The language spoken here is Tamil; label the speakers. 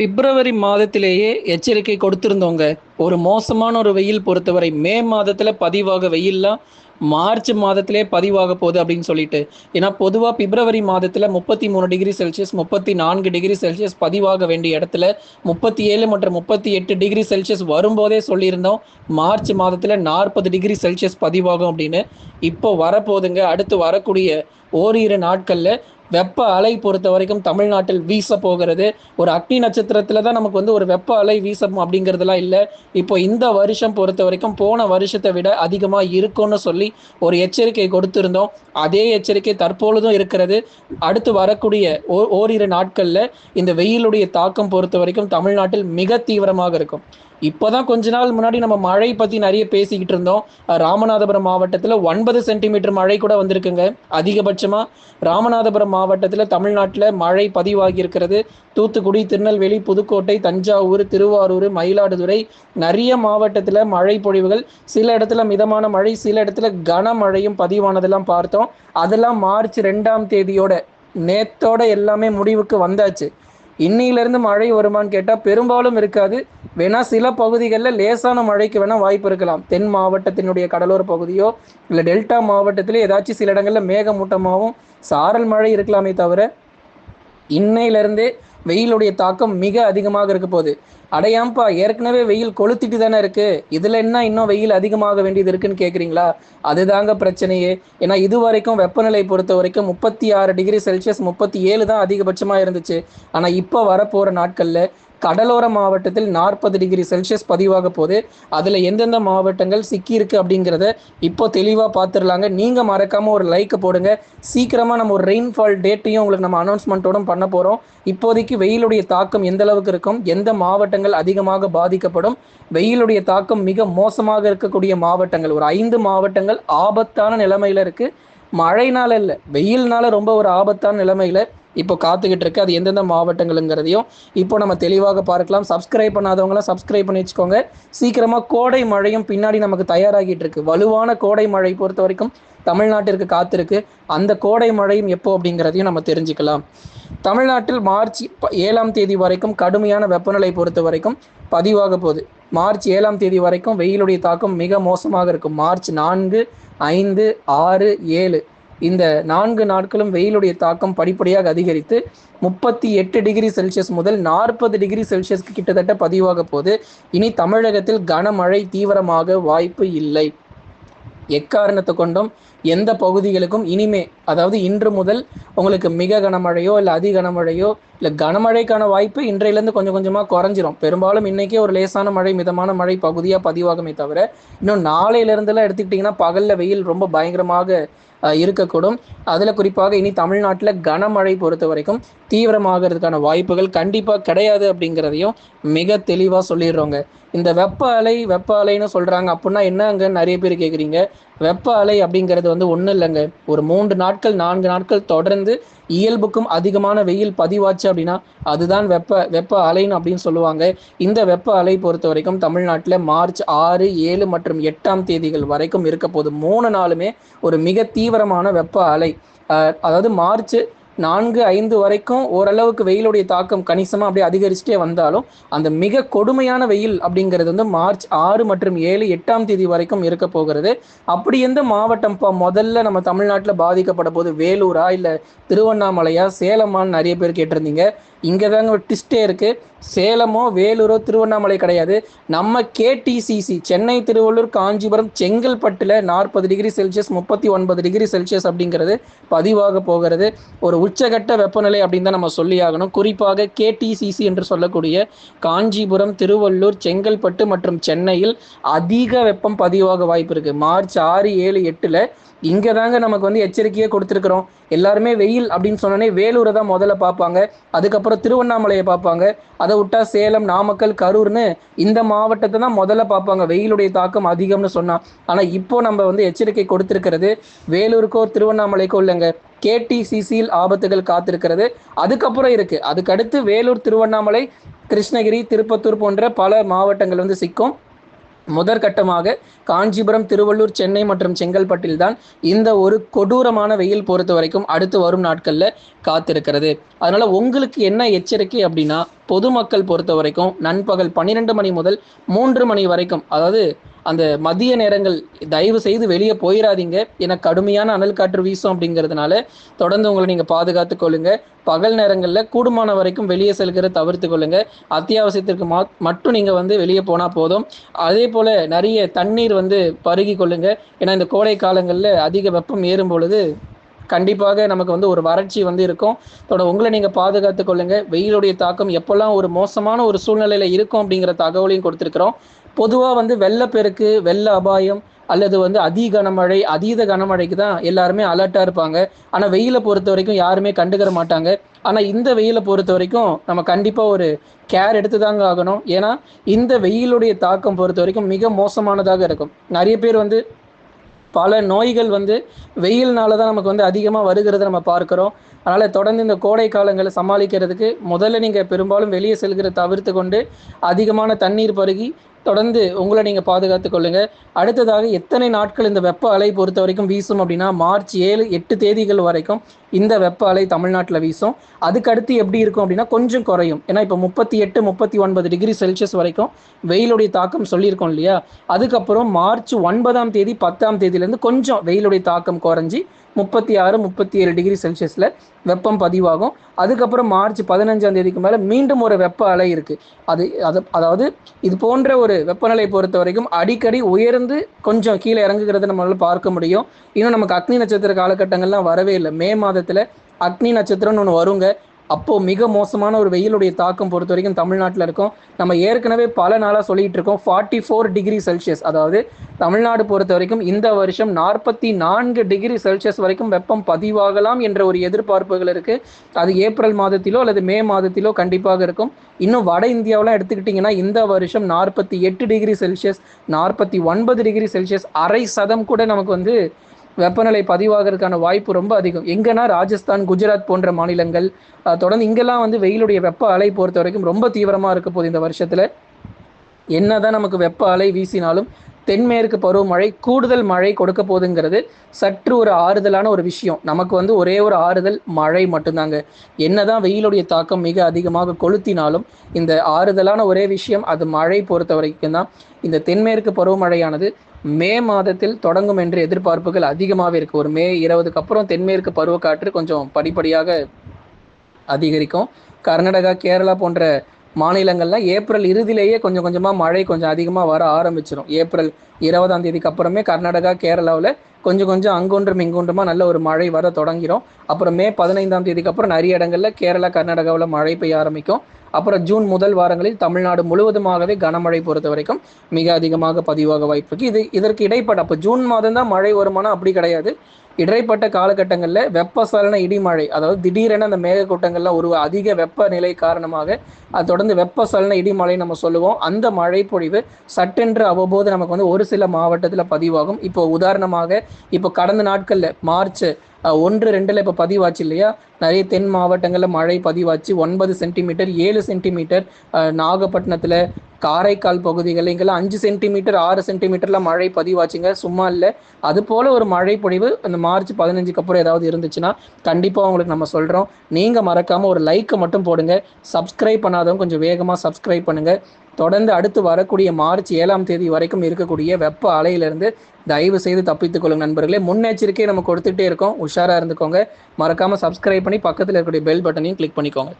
Speaker 1: பிப்ரவரி மாதத்திலேயே எச்சரிக்கை கொடுத்திருந்தோங்க. ஒரு மோசமான ஒரு வெயில் பொறுத்தவரை மே மாதத்தில் பதிவாக வெயில்லாம் மார்ச் மாதத்திலே பதிவாக போகுது அப்படின்னு சொல்லிட்டு. ஏன்னா பொதுவாக பிப்ரவரி மாதத்தில் முப்பத்தி மூணு டிகிரி செல்சியஸ் முப்பத்தி நான்கு டிகிரி செல்சியஸ் பதிவாக வேண்டிய இடத்துல முப்பத்தி ஏழு மற்றும் முப்பத்தி எட்டு டிகிரி செல்சியஸ் வரும்போதே சொல்லியிருந்தோம். மார்ச் மாதத்தில் நாற்பது டிகிரி செல்சியஸ் பதிவாகும் அப்படின்னு. இப்போ வரப்போகுதுங்க. அடுத்து வரக்கூடிய ஓரிரு நாட்களில் வெப்ப அலை பொறுத்த வரைக்கும் தமிழ்நாட்டில் வீச போகிறது. ஒரு அக்னி நட்சத்திரத்தில் தான் நமக்கு வந்து ஒரு வெப்ப அலை வீசும் அப்படிங்கிறதுலாம் இல்லை. இப்போ இந்த வருஷம் பொறுத்த வரைக்கும் போன வருஷத்தை விட அதிகமாக இருக்கும்னு சொல்லி ஒரு எச்சரிக்கை கொடுத்துருந்தோம். அதே எச்சரிக்கை தற்பொழுதும் இருக்கிறது. அடுத்து வரக்கூடிய ஓ ஓரிரு நாட்களில் இந்த வெயிலுடைய தாக்கம் பொறுத்த வரைக்கும் தமிழ்நாட்டில் மிக தீவிரமாக இருக்கும். இப்போதான் கொஞ்ச நாள் முன்னாடி நம்ம மழை பத்தி நிறைய பேசிக்கிட்டு இருந்தோம். ராமநாதபுரம் மாவட்டத்தில் ஒன்பது சென்டிமீட்டர் மழை கூட வந்திருக்குங்க. அதிகபட்சமா ராமநாதபுரம் மாவட்டத்தில் தமிழ்நாட்டில் மழை பதிவாகி இருக்கிறது. தூத்துக்குடி திருநெல்வேலி புதுக்கோட்டை தஞ்சாவூர் திருவாரூர் மயிலாடுதுறை நிறைய மாவட்டத்தில் மழை பொழிவுகள். சில இடத்துல மிதமான மழை சில இடத்துல கனமழையும் பதிவானதெல்லாம் பார்த்தோம். அதெல்லாம் மார்ச் ரெண்டாம் தேதியோட நேத்தோட எல்லாமே முடிவுக்கு வந்தாச்சு. இன்னையிலிருந்து மழை வருமான்னு கேட்டால் பெரும்பாலும் இருக்காது. வேணா சில பகுதிகளில் லேசான மழைக்கு வேணா வாய்ப்பு இருக்கலாம். தென் மாவட்டத்தினுடைய கடலோர பகுதியோ இல்லை டெல்டா மாவட்டத்திலே ஏதாச்சும் சில இடங்களில் மேகமூட்டமாகவும் சாரல் மழை இருக்கலாமே தவிர இன்னையிலிருந்தே வெயிலுடைய தாக்கம் மிக அதிகமாக இருக்க போகுது. அடையாம்பா ஏற்கனவே வெயில் கொளுத்திட்டு தானே இருக்கு. இதுல என்ன இன்னும் வெயில் அதிகமாக வேண்டியது இருக்குன்னு கேக்குறீங்களா? அதுதாங்க பிரச்சனையே. ஏன்னா இது வரைக்கும் வெப்பநிலை பொறுத்த வரைக்கும் முப்பத்தி ஆறு டிகிரி செல்சியஸ் முப்பத்தி ஏழு தான் அதிகபட்சமா இருந்துச்சு. ஆனா இப்போ வரப்போற நாட்கள்ல கடலோர மாவட்டத்தில் நாற்பது டிகிரி செல்சியஸ் பதிவாக போகுது. அதில் எந்தெந்த மாவட்டங்கள் சிக்கியிருக்கு அப்படிங்கிறத இப்போ தெளிவாக பார்த்துடலாங்க நீங்கள் மறக்காமல் ஒரு லைக்கை போடுங்க. சீக்கிரமாக நம்ம ஒரு ரெயின்ஃபால் டேட்டையும் உங்களுக்கு நம்ம அனௌன்ஸ்மெண்ட்டோடும் பண்ண போகிறோம் இப்போதைக்கு வெயிலுடைய தாக்கம் எந்த அளவுக்கு இருக்கும்? எந்த மாவட்டங்கள் அதிகமாக பாதிக்கப்படும்? வெயிலுடைய தாக்கம் மிக மோசமாக இருக்கக்கூடிய மாவட்டங்கள். ஒரு ஐந்து மாவட்டங்கள் ஆபத்தான நிலைமையில் இருக்குது மழைனால இல்லை வெயில்னால ரொம்ப ஒரு ஆபத்தான நிலைமையில் இப்போ காத்துக்கிட்டு இருக்கு. அது எந்தெந்த மாவட்டங்களுங்கிறதையும் இப்போ நம்ம தெளிவாக பார்க்கலாம். சப்ஸ்கிரைப் பண்ணாதவங்களாம் சப்ஸ்கிரைப் பண்ணி வச்சுக்கோங்க. சீக்கிரமாக கோடை மழையும் பின்னாடி நமக்கு தயாராகிட்டு இருக்கு. வலுவான கோடை மழை பொறுத்த வரைக்கும் தமிழ்நாட்டிற்கு காத்திருக்கு. அந்த கோடை மழையும் எப்போ அப்படிங்கிறதையும் நம்ம தெரிஞ்சுக்கலாம். தமிழ்நாட்டில் மார்ச் ஏழாம் தேதி வரைக்கும் கடுமையான வெப்பநிலை பொறுத்த வரைக்கும் பதிவாக போகுது. மார்ச் ஏழாம் தேதி வரைக்கும் வெயிலுடைய தாக்கம் மிக மோசமாக இருக்கும். மார்ச் நான்கு ஐந்து ஆறு ஏழு. இந்த நான்கு நாட்களும் வெயிலுடைய தாக்கம் படிப்படியாக அதிகரித்து முப்பத்தி எட்டு டிகிரி செல்சியஸ் முதல் நாற்பது டிகிரி செல்சியஸ்க்கு கிட்டத்தட்ட பதிவாக போது இனி தமிழகத்தில் கனமழை தீவிரமாக வாய்ப்பு இல்லை. எக்காரணத்தை கொண்டும் எந்த பகுதிகளுக்கும் இனிமே அதாவது இன்று முதல் உங்களுக்கு மிக கனமழையோ இல்லை அதி கனமழையோ இல்லை கனமழைக்கான வாய்ப்பு இன்றையிலேருந்து கொஞ்சம் கொஞ்சமாக குறைஞ்சிரும். பெரும்பாலும் இன்றைக்கே ஒரு லேசான மழை மிதமான மழை பகுதியாக பதிவாகுமே தவிர இன்னும் நாளையிலேருந்துலாம் எடுத்துக்கிட்டிங்கன்னா பகலில் வெயில் ரொம்ப பயங்கரமாக இருக்கக்கூடும். அதில் குறிப்பாக இனி தமிழ்நாட்டில் கனமழை பொறுத்த வரைக்கும் தீவிரமாகிறதுக்கான வாய்ப்புகள் கண்டிப்பாக கிடையாது அப்படிங்கிறதையும் மிக தெளிவாக சொல்லிடுறோங்க. இந்த வெப்ப அலை வெப்ப அலைன்னு சொல்கிறாங்க அப்படின்னா என்னங்க நிறைய பேர் கேட்குறீங்க வெப்ப அலை அப்படிங்கிறது வந்து ஒன்றும் இல்லைங்க. ஒரு மூன்று நாட்கள் நான்கு நாட்கள் தொடர்ந்து இயல்புக்கும் அதிகமான வெயில் பதிவாச்சு அப்படின்னா அதுதான் வெப்ப வெப்ப அலைன்னு அப்படின்னு சொல்லுவாங்க. இந்த வெப்ப அலை பொறுத்த வரைக்கும் தமிழ்நாட்டில் மார்ச் ஆறு ஏழு மற்றும் எட்டாம் தேதிகள் வரைக்கும் இருக்க போது மூணு நாளுமே ஒரு மிக தீவிரமான வெப்ப அலை. அதாவது மார்ச் நான்கு ஐந்து வரைக்கும் ஓரளவுக்கு வெயிலுடைய தாக்கம் கணிசமாக அப்படியே அதிகரிச்சுட்டே வந்தாலும் அந்த மிக கொடுமையான வெயில் அப்படிங்கிறது வந்து மார்ச் ஆறு மற்றும் ஏழு எட்டாம் தேதி வரைக்கும் இருக்க போகிறது. அப்படி எந்த மாவட்டம் இப்போ முதல்ல நம்ம தமிழ்நாட்டில் பாதிக்கப்பட போது வேலூரா இல்லை திருவண்ணாமலையா? சேலமான்னு நிறைய பேர் கேட்டிருந்தீங்க. இங்கே தாங்க ஒரு டிஸ்டே இருக்குது சேலமோ வேலூரோ திருவண்ணாமலை கிடையாது. நம்ம கேடிசிசி சென்னை திருவள்ளூர் காஞ்சிபுரம் செங்கல்பட்டில் நாற்பது டிகிரி செல்சியஸ் முப்பத்தி ஒன்பது டிகிரி செல்சியஸ் அப்படிங்கிறது பதிவாக போகிறது. ஒரு உச்சகட்ட வெப்பநிலை அப்படின்னு தான் நம்ம சொல்லி ஆகணும். குறிப்பாக கேடிசிசி என்று சொல்லக்கூடிய காஞ்சிபுரம் திருவள்ளூர் செங்கல்பட்டு மற்றும் சென்னையில் அதிக வெப்பம் பதிவாக வாய்ப்பு இருக்குது மார்ச் ஆறு ஏழு எட்டில் இங்கே தாங்க நமக்கு வந்து எச்சரிக்கையே கொடுத்துருக்குறோம். எல்லாருமே வெயில் அப்படின்னு சொன்னோன்னே வேலூரை தான் முதல்ல பார்ப்பாங்க. அதுக்கப்புறம் திருவண்ணாமலையை பார்ப்பாங்க. அதை விட்டா சேலம் நாமக்கல் கரூர்னு இந்த மாவட்டத்தை தான் முதல்ல பார்ப்பாங்க. வெயிலுடைய தாக்கம் அதிகம்னு சொன்னால் ஆனால் இப்போ நம்ம வந்து எச்சரிக்கை கொடுத்துருக்கிறது வேலூருக்கோ திருவண்ணாமலைக்கோ இல்லைங்க. கேடிசிசியில் ஆபத்துகள் காத்திருக்கிறது. அதுக்கப்புறம் இருக்கு. அதுக்கடுத்து வேலூர் திருவண்ணாமலை கிருஷ்ணகிரி திருப்பத்தூர் போன்ற பல மாவட்டங்கள் வந்து சிக்கும். முதற்கட்டமாக காஞ்சிபுரம் திருவள்ளூர் சென்னை மற்றும் செங்கல்பட்டில் தான் இந்த ஒரு கொடூரமான வெயில் பொறுத்த வரைக்கும் அடுத்து வரும் நாட்களில் காத்திருக்கிறது. அதனால உங்களுக்கு என்ன எச்சரிக்கை அப்படின்னா பொதுமக்கள் பொறுத்த வரைக்கும் நண்பகல் பன்னிரெண்டு மணி முதல் மூன்று மணி வரைக்கும் அதாவது அந்த மதிய நேரங்கள் தயவு செய்து வெளியே போயிடாதீங்க ஏன்னா கடுமையான அனல் காற்று வீசும் அப்படிங்கிறதுனால தொடர்ந்து உங்களை நீங்க பாதுகாத்து கொள்ளுங்க. பகல் நேரங்களில் கூடுமான வரைக்கும் வெளியே செல்கிற தவிர்த்து கொள்ளுங்க. அத்தியாவசியத்திற்கு மா மட்டும் நீங்க வந்து வெளியே போனா போதும். அதே போல நிறைய தண்ணீர் வந்து பருகி கொள்ளுங்க. ஏன்னா இந்த கோடை காலங்களில் அதிக வெப்பம் ஏறும் பொழுது கண்டிப்பாக நமக்கு வந்து ஒரு வறட்சி வந்து இருக்கும். தொடர் உங்களை நீங்கள் பாதுகாத்து கொள்ளுங்க. வெயிலுடைய தாக்கம் எப்போல்லாம் ஒரு மோசமான ஒரு சூழ்நிலையில் இருக்கும் அப்படிங்கிற தகவலையும் கொடுத்துருக்குறோம். பொதுவாக வந்து வெள்ளப்பெருக்கு வெள்ள அபாயம் அல்லது வந்து அதி கனமழை அதீத கனமழைக்கு தான் எல்லாருமே அலர்ட்டாக இருப்பாங்க. ஆனால் வெயிலை பொறுத்த வரைக்கும் யாருமே கண்டுக்கிற மாட்டாங்க. ஆனால் இந்த வெயிலை பொறுத்த வரைக்கும் நம்ம கண்டிப்பாக ஒரு கேர் எடுத்து தாங்க ஆகணும். ஏன்னா இந்த வெயிலுடைய தாக்கம் பொறுத்த வரைக்கும் மிக மோசமானதாக இருக்கும். நிறைய பேர் வந்து பல நோய்கள் வந்து வெயில்னால தான் நமக்கு வந்து அதிகமாக வருகிறத நம்ம பார்க்குறோம். அதனால் தொடர்ந்து இந்த கோடை காலங்களை சமாளிக்கிறதுக்கு முதல்ல நீங்கள் பெரும்பாலும் வெளியே செல்கிற தவிர்த்து கொண்டு அதிகமான தண்ணீர் பருகி தொடர்ந்து உங்களை நீங்கள் பாதுகாத்து கொள்ளுங்க. அடுத்ததாக எத்தனை நாட்கள் இந்த வெப்ப அலை பொறுத்த வரைக்கும் வீசும் அப்படின்னா மார்ச் ஏழு எட்டு தேதிகள் வரைக்கும் இந்த வெப்ப அலை தமிழ்நாட்டில் வீசும். அதுக்கடுத்து எப்படி இருக்கும் அப்படின்னா கொஞ்சம் குறையும். ஏன்னா இப்போ முப்பத்தி எட்டு முப்பத்தி ஒன்பது டிகிரி செல்சியஸ் வரைக்கும் வெயிலுடைய தாக்கம் சொல்லியிருக்கோம் இல்லையா? அதுக்கப்புறம் மார்ச் ஒன்பதாம் தேதி பத்தாம் தேதியிலேருந்து கொஞ்சம் வெயிலுடைய தாக்கம் குறைஞ்சி முப்பத்தி ஆறு முப்பத்தி ஏழு டிகிரி செல்சியஸில் வெப்பம் பதிவாகும். அதுக்கப்புறம் மார்ச் பதினஞ்சாம் தேதிக்கு மேலே மீண்டும் ஒரு வெப்ப அலை இருக்குது அது அது அதாவது இது போன்ற ஒரு வெப்பநிலை பொறுத்த வரைக்கும் அடிக்கடி உயர்ந்து கொஞ்சம் கீழே இறங்குகிறத நம்மளால் பார்க்க முடியும். இன்னும் நமக்கு அக்னி நட்சத்திர காலகட்டங்கள்லாம் வரவே இல்லை. மே மாதத்தில் அக்னி நட்சத்திரம்னு ஒன்று வருங்க. அப்போது மிக மோசமான ஒரு வெயிலுடைய தாக்கம் பொறுத்த வரைக்கும் தமிழ்நாட்டில் இருக்கும். நம்ம ஏற்கனவே பல நாளாக சொல்லிட்டு இருக்கோம் ஃபார்ட்டி ஃபோர் டிகிரி செல்சியஸ் அதாவது தமிழ்நாடு பொறுத்த வரைக்கும் இந்த வருஷம் நாற்பத்தி நான்கு டிகிரி செல்சியஸ் வரைக்கும் வெப்பம் பதிவாகலாம் என்ற ஒரு எதிர்பார்ப்புகள் இருக்குது அது ஏப்ரல் மாதத்திலோ அல்லது மே மாதத்திலோ கண்டிப்பாக இருக்கும். இன்னும் வட இந்தியாவெலாம் எடுத்துக்கிட்டிங்கன்னா இந்த வருஷம் நாற்பத்தி எட்டு டிகிரி செல்சியஸ் நாற்பத்தி ஒன்பது டிகிரி செல்சியஸ் அரை சதம் கூட நமக்கு வந்து வெப்பநிலை பதிவாகிறதுக்கான வாய்ப்பு ரொம்ப அதிகம். எங்கன்னா ராஜஸ்தான் குஜராத் போன்ற மாநிலங்கள் தொடர்ந்து இங்கெல்லாம் வந்து வெயிலுடைய வெப்ப அலை பொறுத்த வரைக்கும் ரொம்ப தீவிரமாக இருக்க போகுது இந்த வருஷத்தில். என்னதான் நமக்கு வெப்ப அலை வீசினாலும் தென்மேற்கு பருவமழை கூடுதல் மழை கொடுக்க போகுதுங்கிறது சற்று ஒரு ஆறுதலான ஒரு விஷயம். நமக்கு வந்து ஒரே ஒரு ஆறுதல் மழை மட்டும்தாங்க. என்னதான் வெயிலுடைய தாக்கம் மிக அதிகமாக கொளுத்தினாலும் இந்த ஆறுதலான ஒரே விஷயம் அது மழை பொறுத்த வரைக்கும் தான் இந்த தென்மேற்கு பருவமழையானது மே மாதத்தில் தொடங்கும் என்று எதிர்பார்ப்புகள் அதிகமாகவே இருக்குது ஒரு மே இருபதுக்கு அப்புறம் தென்மேற்கு பருவக்காற்று கொஞ்சம் படிப்படியாக அதிகரிக்கும். கர்நாடகா கேரளா போன்ற மாநிலங்கள்லாம் ஏப்ரல் இறுதியிலேயே கொஞ்சம் கொஞ்சமாக மழை கொஞ்சம் அதிகமாக வர ஆரம்பிச்சிடும் ஏப்ரல் இருபதாம் தேதிக்கு அப்புறமே கர்நாடகா கேரளாவில் கொஞ்சம் கொஞ்சம் அங்கொன்றும் இங்கொன்றுமா நல்ல ஒரு மழை வர தொடங்கிடும் அப்புறம் மே பதினைந்தாம் தேதிக்கு அப்புறம் நிறைய இடங்களில் கேரளா கர்நாடகாவில் மழை பெய்ய ஆரம்பிக்கும். அப்புறம் ஜூன் முதல் வாரங்களில் தமிழ்நாடு முழுவதுமாகவே கனமழை பொறுத்த வரைக்கும் மிக அதிகமாக பதிவாக வாய்ப்பு இருக்கு இது இதற்கு இடைப்பட்ட அப்போ ஜூன் மாதம் தான் மழை வருமானம் அப்படி கிடையாது. இடைப்பட்ட காலகட்டங்களில் வெப்பசலன இடிமழை அதாவது திடீரென அந்த மேகக்கூட்டங்கள்லாம் ஒரு அதிக வெப்பநிலை காரணமாக அது தொடர்ந்து வெப்பசலன இடிமழை நம்ம சொல்லுவோம். அந்த மழை பொழிவு சட்டென்று அவ்வப்போது நமக்கு வந்து ஒரு சில மாவட்டத்தில் பதிவாகும். இப்போ உதாரணமாக இப்போ கடந்த நாட்களில் மார்ச் ஒன்று ரெண்டில் இப்போ பதிவாச்சு இல்லையா? நிறைய தென் மாவட்டங்களில் மழை பதிவாச்சு. ஒன்பது சென்டிமீட்டர் ஏழு சென்டிமீட்டர் நாகப்பட்டினத்தில் காரைக்கால் பகுதிகள் இங்கெல்லாம் அஞ்சு சென்டிமீட்டர் ஆறு சென்டிமீட்டர்லாம் மழை பதிவாச்சுங்க. சும்மா இல்லை. அது போல் ஒரு மழை பொழிவு இந்த மார்ச் பதினஞ்சுக்கு அப்புறம் ஏதாவது இருந்துச்சுன்னா கண்டிப்பாக உங்களுக்கு நம்ம சொல்கிறோம் நீங்கள் மறக்காமல் ஒரு லைக்கை மட்டும் போடுங்க. சப்ஸ்கிரைப் பண்ணாதவங்க கொஞ்சம் வேகமாக சப்ஸ்கிரைப் பண்ணுங்கள் தொடர்ந்து அடுத்து வரக்கூடிய மார்ச் ஏழாம் தேதி வரைக்கும் இருக்கக்கூடிய வெப்ப அலையிலிருந்து தயவு செய்து தப்பித்துக் கொள்ளுங்க நண்பர்களே. முன்னெச்சரிக்கையை நம்ம கொடுத்துட்டே இருக்கோம். உஷாராக இருந்துக்கோங்க. மறக்காமல் சப்ஸ்கிரைப் பண்ணி பக்கத்தில் இருக்கக்கூடிய பெல் பட்டனையும் கிளிக் பண்ணிக்கோங்க.